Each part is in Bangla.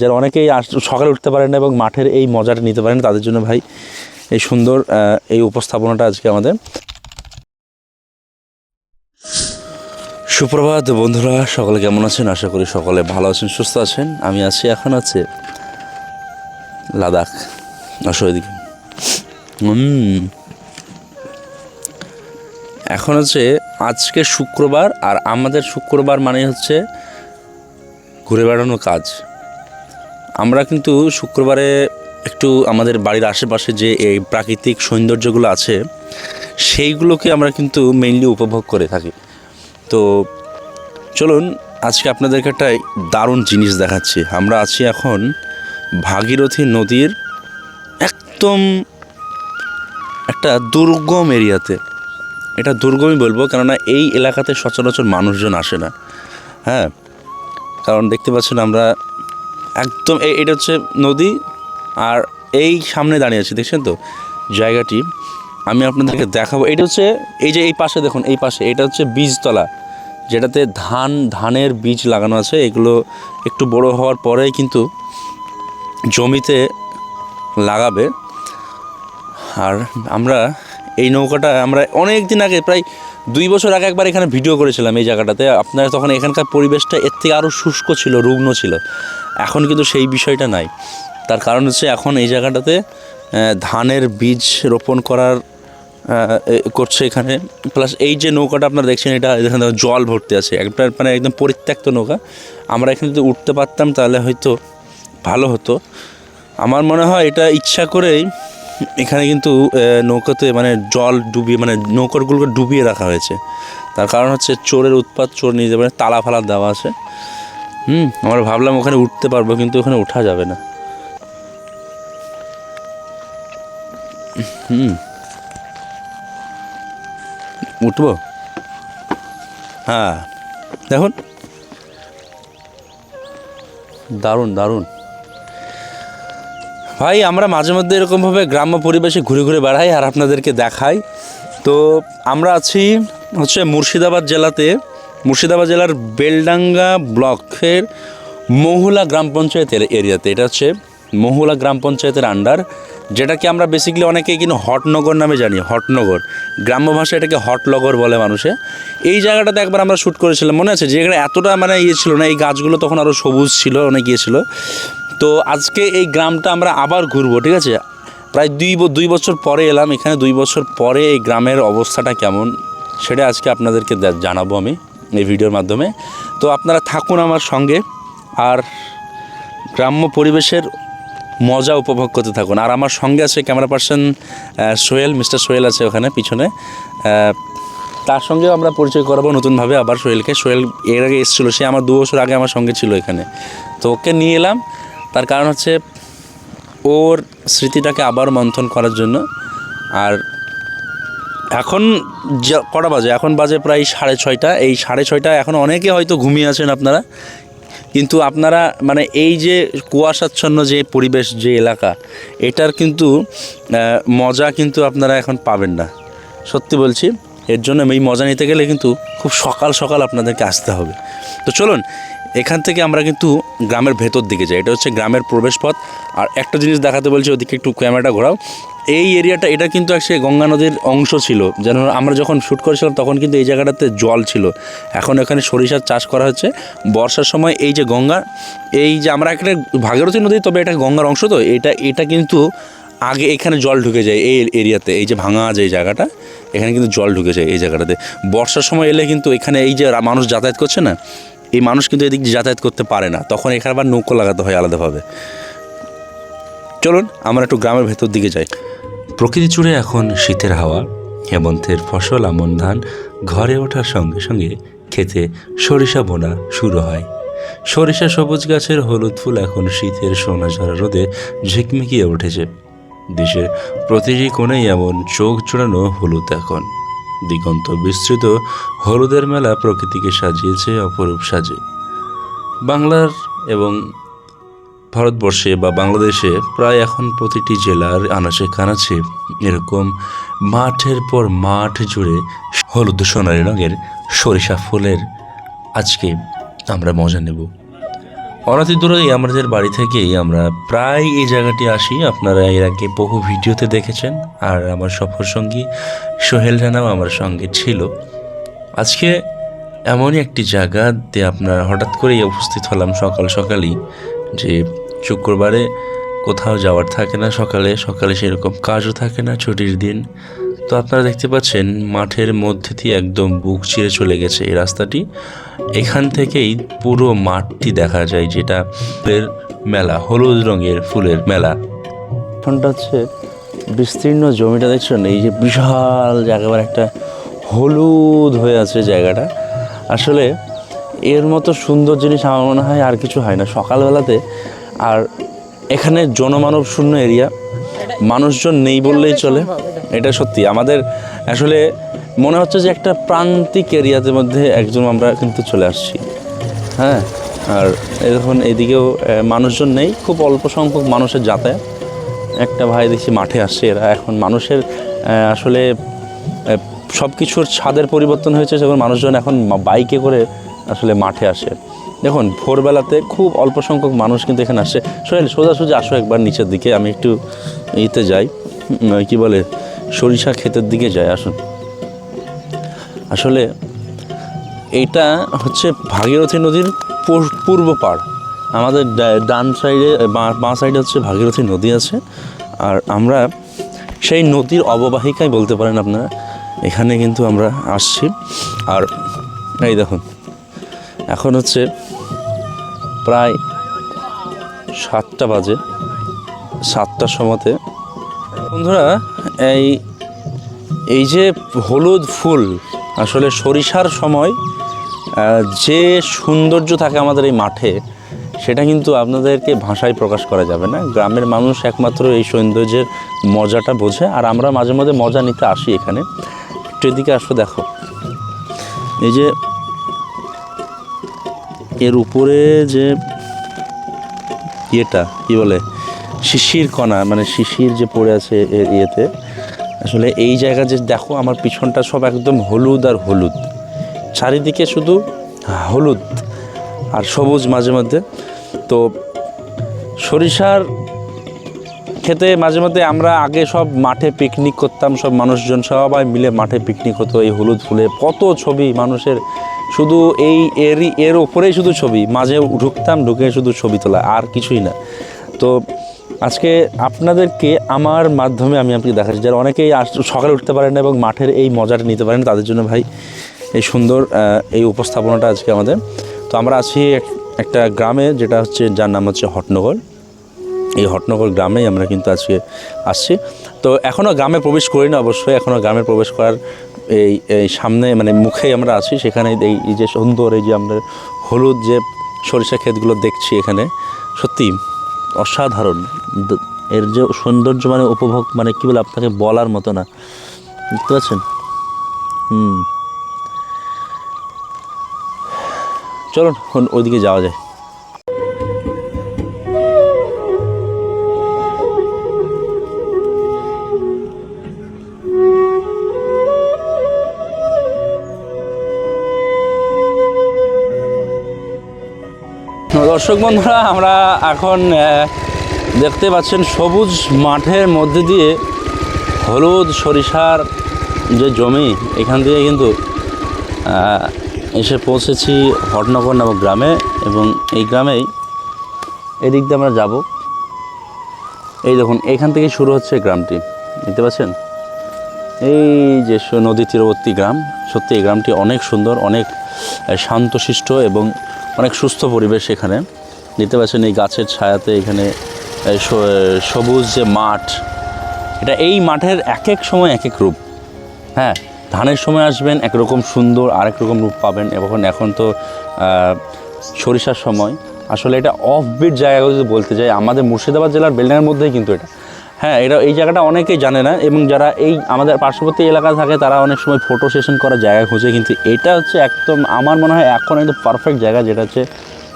যারা অনেকেই সকালে উঠতে পারেন না এবং মাঠের এই মজাটা নিতে পারেন। তাদের জন্য ভাই এই সুন্দর এই উপস্থাপনাটা আজকে আমাদের। সুপ্রভাত বন্ধুরা, সকলে কেমন আছেন? আশা করি সকলে ভালো আছেন, সুস্থ আছেন। আমি আছি, এখন আছে লাদাখ আসো এখন হচ্ছে আজকে শুক্রবার, আর আমাদের শুক্রবার মানে হচ্ছে ঘুরে বেড়ানো কাজ। আমরা কিন্তু শুক্রবারে একটু আমাদের বাড়ির আশেপাশে যে এই প্রাকৃতিক সৌন্দর্যগুলো আছে, সেইগুলোকে আমরা কিন্তু মেইনলি উপভোগ করে থাকি। তো চলুন, আজকে আপনাদেরকে একটা দারুণ জিনিস দেখাচ্ছি। আমরা আছি এখন ভাগীরথী নদীর একদম একটা দুর্গম এরিয়াতে। এটা দুর্গমই বলব, কেননা এই এলাকাতে সচরাচর মানুষজন আসে না। হ্যাঁ কারণ দেখতে পাচ্ছেন আমরা একদম এটা হচ্ছে নদী, আর এই সামনে দাঁড়িয়ে আছে, দেখছেন তো? জায়গাটি। আমি আপনাদেরকে দেখাবো। এটা হচ্ছে, এই যে এই পাশে দেখুন, এই পাশে, এটা হচ্ছে বীজতলা, যেটাতে ধান, ধানের বীজ লাগানো আছে। এগুলো একটু বড় হওয়ার পরেই কিন্তু জমিতে লাগাবে। আর আমরা এই নৌকাটা, আমরা অনেক দিন আগে, প্রায় দুই বছর আগে একবার এখানে ভিডিও করেছিলাম এই জায়গাটাতে। আপনারা তখন এখানকার পরিবেশটা এর থেকে আরও শুষ্ক ছিল, রুগ্ন ছিল। এখন কিন্তু সেই বিষয়টা নাই। তার কারণ হচ্ছে এখন এই জায়গাটাতে ধানের বীজ রোপণ করার করছে এখানে। প্লাস এই যে নৌকাটা আপনারা দেখছেন, এটা এখানে জল ভর্তি আছে। একটা মানে একদম পরিত্যক্ত নৌকা। আমরা এখানে যদি উঠতে পারতাম তাহলে হয়তো ভালো হতো। আমার মনে হয় এটা ইচ্ছা করেই এখানে কিন্তু নৌকাতে মানে জল ডুবিয়ে মানে নৌকাগুলোকে ডুবিয়ে রাখা হয়েছে। তার কারণ হচ্ছে চোরের উৎপাত, চোর নিয়ে যাবে তালা ফালা দেওয়া আছে। হুম, আমরা ভাবলাম ওখানে উঠতে পারব, কিন্তু ওখানে ওঠা যাবে না। হুম, উঠবো? হ্যাঁ দেখুন। দারুণ দারুণ। ভাই, আমরা মাঝে মধ্যে এরকমভাবে গ্রাম্য পরিবেশে ঘুরে ঘুরে বেড়াই আর আপনাদেরকে দেখাই। তো আমরা আছি হচ্ছে মুর্শিদাবাদ জেলাতে। মুর্শিদাবাদ জেলার বেলডাঙ্গা ব্লকের মহুলা গ্রাম পঞ্চায়েতের এরিয়াতে। এটা হচ্ছে মহুলা গ্রাম পঞ্চায়েতের আন্ডার যেটাকে আমরা বেসিক্যালি অনেকেই কিন্তু হটনগর নামে জানি, হটনগর। গ্রাম্য ভাষায় এটাকে হটনগর বলে মানুষে। এই জায়গাটাতে একবার আমরা শ্যুট করেছিলাম। মনে আছে যে এখানে এতটা মানে ইয়ে ছিল না, এই গাছগুলো তখন আরও সবুজ ছিল, অনেক ইয়ে ছিল। তো আজকে এই গ্রামটা আমরা আবার ঘুরবো, ঠিক আছে? প্রায় দুই দুই বছর পরে এলাম, এখানে দুই বছর পরে এই গ্রামের অবস্থাটা কেমন সেটা আজকে আপনাদেরকে জানাব আমি এই ভিডিওর মাধ্যমে। তো আপনারা থাকুন আমার সঙ্গে আর গ্রাম্য পরিবেশের মজা উপভোগ করতে থাকুন। আর আমার সঙ্গে আছে camera person Sohel, mister Sohel আছে ওখানে পিছনে। তার সঙ্গেও আমরা পরিচয় করাবো নতুনভাবে আবার সোহেলকে। সোহেল এর আগে এসেছিল, সে আমার দু বছর আগে আমার সঙ্গে ছিল এখানে। তো ওকে নিয়ে এলাম। তার কারণ হচ্ছে ওর স্মৃতিটাকে আবার মন্থন করার জন্য। আর এখন কটা বাজে? এখন বাজে প্রায় সাড়ে ছয়টা। এই সাড়ে ছয়টা এখন অনেকে হয়তো ঘুমিয়ে আছেন আপনারা। কিন্তু আপনারা মানে এই যে কুয়াশাচ্ছন্ন যে পরিবেশ, যে এলাকা, এটার কিন্তু মজা কিন্তু আপনারা এখন পাবেন না। সত্যি বলছি, এর জন্য এই মজা নিতে গেলে কিন্তু খুব সকাল সকাল আপনাদেরকে আসতে হবে। তো চলুন এখান থেকে আমরা কিন্তু গ্রামের ভেতর দিকে যাই। এটা হচ্ছে গ্রামের প্রবেশপথ। আর একটা জিনিস দেখাতে বলছি, ওদিকে একটু ক্যামেরাটা ঘোরাও। এই এরিয়াটা, এটা কিন্তু অ্যাকচুয়ালি গঙ্গা নদীর অংশ ছিল। যেন আমরা যখন শ্যুট করেছিলাম, তখন কিন্তু এই জায়গাটাতে জল ছিল। এখন এখানে সরিষার চাষ করা হচ্ছে। বর্ষার সময় এই যে গঙ্গা, এই যে আমরা একটা ভাগীরথী নদী, তবে এটা গঙ্গার অংশ তো। এটা এটা কিন্তু আগে এখানে জল ঢুকে যায় এই এরিয়াতে। এই যে ভাঙা যে জায়গাটা, এখানে কিন্তু জল ঢুকে যায় এই জায়গাটাতে। বর্ষার সময় এলে কিন্তু এখানে এই যে মানুষ যাতায়াত করছে না এই মানুষ কিন্তু এদিক যাতায়াত করতে পারে না। তখন এখানে আবার নৌকো লাগাতে হয় আলাদাভাবে। চলুন, আমরা একটু গ্রামের ভেতর দিকে যাই। প্রকৃতি জুড়ে এখন শীতের হাওয়া হেমন্তের ফসল, আমন ধান ঘরে ওঠার সঙ্গে সঙ্গে খেতে সরিষা বোনা শুরু হয়। সরিষা, সবুজ গাছের হলুদ ফুল এখন শীতের সোনা ঝরা রোদে ঝিকমিকিয়ে উঠেছে। দেশের প্রতিটি কোণেই এমন চোখ জোড়ানো হলুদ এখন। দিগন্ত বিস্তৃত হলুদের মেলা প্রকৃতিকে সাজিয়েছে অপরূপ সাজে। বাংলার এবং ভারতবর্ষে বা বাংলাদেশে প্রায় এখন প্রতিটি জেলার আনাচে কানাচে এরকম মাঠের পর মাঠ জুড়ে হলুদ সোনালি রঙের সরিষা ফুলের আজকে আমরা মজা নেব। অনতি দূরেই আমাদের বাড়ি থেকেই আমরা প্রায় এই জায়গাটি আসি। আপনারা এর আগে বহু ভিডিওতে দেখেছেন, আর আমার সফর সঙ্গী সোহেল রানাও আমার সঙ্গে ছিল। আজকে এমনই একটি জায়গাতে আপনার হঠাৎ করেই উপস্থিত হলাম সকাল সকালই যে শুক্রবারে কোথাও যাওয়ার থাকে না সকালে সকালে সেরকম কাজও থাকে না ছুটির দিন। তো আপনারা দেখতে পাচ্ছেন, মাঠের মধ্যে দিয়ে একদম বুক চিরে চলে গেছে এই রাস্তাটি। এখান থেকেই পুরো মাঠটি দেখা যায়, যেটা ফুলের মেলা, হলুদ রঙের ফুলের মেলা। এখনটা হচ্ছে বিস্তীর্ণ জমিটা, দেখছেন? এই যে বিশাল জায়গাবার একটা হলুদ হয়ে আছে জায়গাটা। আসলে এর মতো সুন্দর জিনিস আমার মনে হয় আর কিছু হয় না। সকালবেলাতে আর এখানে জনমানব শূন্য এরিয়া। মানুষজন নেই বললেই চলে। এটা সত্যি। আমাদের আসলে মনে হচ্ছে যে একটা প্রান্তিক এরিয়াতে মধ্যে একজন আমরা কিন্তু চলে আসছি। হ্যাঁ? আর এখন এদিকেও মানুষজন নেই। খুব অল্প সংখ্যক মানুষের যাতায়াত। একটা ভাই দেখছি মাঠে আসছে। এরা এখন মানুষের আসলে সব কিছুর ছাদের পরিবর্তন হয়েছে যখন মানুষজন এখন বাইকে করে আসলে মাঠে আসে। দেখুন, ভোরবেলাতে খুব অল্প সংখ্যক মানুষ কিন্তু এখানে আসছে সোহেল, সোজাসুজি আসো একবার নিচের দিকে, আমি একটু ইতে যাই। কি বলে, সরিষা ক্ষেতের দিকে যাই, আসুন। আসলে এইটা হচ্ছে ভাগীরথী নদীর পূর- পূর্ব পাড়। আমাদের ডান সাইডে বাঁ সাইডে হচ্ছে ভাগীরথী নদী আছে। আর আমরা সেই নদীর অববাহিকায় বলতে পারেন আপনারা, এখানে কিন্তু আমরা আসছি। আর এই দেখুন, এখন হচ্ছে প্রায় সাতটা বাজে, সাতটার সময়তে। বন্ধুরা, এই এই যে হলুদ ফুল, আসলে সরিষার সময় যে সৌন্দর্য থাকে আমাদের এই মাঠে, সেটা কিন্তু আপনাদেরকে ভাষায় প্রকাশ করা যাবে না। গ্রামের মানুষ একমাত্র এই সৌন্দর্যের মজাটা বোঝে, আর আমরা মাঝে মাঝে মজা নিতে আসি এখানে। একটু এদিকে আসো, দেখো। এই যে এর উপরে যে ইয়েটা, কি বলে, শিশির কণা মানে শিশির যে পড়ে আছে ইয়েতে, আসলে এই জায়গা যে দেখো, আমার পিছনটা সব একদম হলুদ আর হলুদ। চারিদিকে শুধু হলুদ আর সবুজ মাঝে মধ্যে। তো সরিষার খেতে মাঝে মধ্যে আমরা আগে সব মাঠে পিকনিক করতাম, সব মানুষজন সবাই মিলে মাঠে পিকনিক হতো, এই হলুদ ফুলে। কত ছবি মানুষের শুধু এই এরই, এর ওপরেই শুধু ছবি মাঝে ঢুকতাম, ঢুকে শুধু ছবি তোলা, আর কিছুই না। তো আজকে আপনাদেরকে আমার মাধ্যমে আমি আপনাকে দেখাচ্ছি, যারা অনেকেই সকালে উঠতে পারেন না এবং মাঠের এই মজাটা নিতে পারেন, তাদের জন্য ভাই এই সুন্দর এই উপস্থাপনাটা আজকে আমাদের। তো আমরা আছি এক- একটা গ্রামে, যেটা হচ্ছে, যার নাম হচ্ছে হটনগর। এই হটনগর গ্রামেই আমরা কিন্তু আজকে আসছি। তো এখনও গ্রামে প্রবেশ করি না, অবশ্যই এখনও গ্রামে প্রবেশ করার এই এই সামনে মানে মুখেই আমরা আছি সেখানে এই যে সুন্দর, এই যে আমরা হলুদ যে সরিষা ক্ষেতগুলো দেখছি এখানে, সত্যি অসাধারণ। এর যে সৌন্দর্য মানে উপভোগ মানে কী বলে আপনাকে বলার মতো না। বুঝতে পারছেন? হুম। চলুন ওইদিকে যাওয়া যায়। দর্শক বন্ধুরা, আমরা এখন দেখতে পাচ্ছেন সবুজ মাঠের মধ্যে দিয়ে হলুদ সরিষার যে জমি, এখান থেকে কিন্তু এসে পৌঁছেছি হটনগর নামক গ্রামে এবং এই গ্রামেই এদিক দিয়ে আমরা যাব। এই দেখুন, এখান থেকে শুরু হচ্ছে গ্রামটি, দেখতে পাচ্ছেন? এই যে নদী তীরবর্তী গ্রাম, সত্যি এই গ্রামটি অনেক সুন্দর, অনেক শান্তশিষ্ট এবং অনেক সুস্থ পরিবেশ এখানে। দেখতে পারছেন এই গাছের ছায়াতে এখানে সবুজ যে মাঠ, এটা এই মাঠের এক এক সময় এক এক রূপ। হ্যাঁ ধানের সময় আসবেন, একরকম সুন্দর আরেক রকম রূপ পাবেন এবং এখন তো সরিষার সময়। আসলে এটা অফবিট জায়গা যদি বলতে যাই, আমাদের মুর্শিদাবাদ জেলার বেলডাঙের মধ্যেই কিন্তু এটা। হ্যাঁ এটা এই জায়গাটা অনেকেই জানে না এবং যারা এই আমাদের পার্শ্ববর্তী এলাকা থাকে, তারা অনেক সময় ফটো সেশন করার জায়গা খোঁজে, কিন্তু এটা হচ্ছে একদম আমার মনে হয় এখন একদম পারফেক্ট জায়গা যেটা হচ্ছে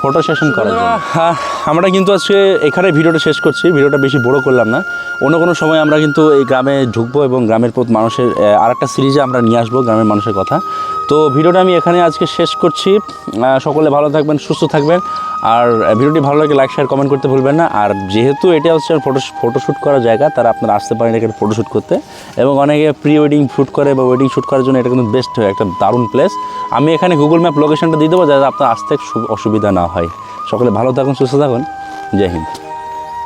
ফটো সেশন করার হ্যাঁ আমরা কিন্তু আজকে এখানে ভিডিওটা শেষ করছি, ভিডিওটা বেশি বড় করলাম না। অন্য কোনো সময় আমরা কিন্তু এই গ্রামে ঢুকবো এবং গ্রামের প্রতি মানুষের আর একটা সিরিজে আমরা নিয়ে আসব গ্রামের মানুষের কথা। তো ভিডিওটা আমি এখানে আজকে শেষ করছি। সকলে ভালো থাকবেন, সুস্থ থাকবেন। আর ভিডিওটি ভালো লাগে লাইক শেয়ার কমেন্ট করতে ভুলবেন না। আর যেহেতু এটা হচ্ছে ফটো ফটোশ্যুট করার জায়গা, তারা আপনারা আসতে পারেন এখানে ফটোশ্যুট করতে। এবং অনেকে প্রি ওয়েডিং শ্যুট করে বা ওয়েডিং শ্যুট করার জন্য এটা কিন্তু বেস্ট হয়, একটা দারুণ প্লেস আমি এখানে গুগল ম্যাপ লোকেশনটা দিয়ে দেবো, যাতে আপনার আসতে অসুবিধা না হয়। সকলে ভালো থাকুন, সুস্থ থাকুন। জয় হিন্দ।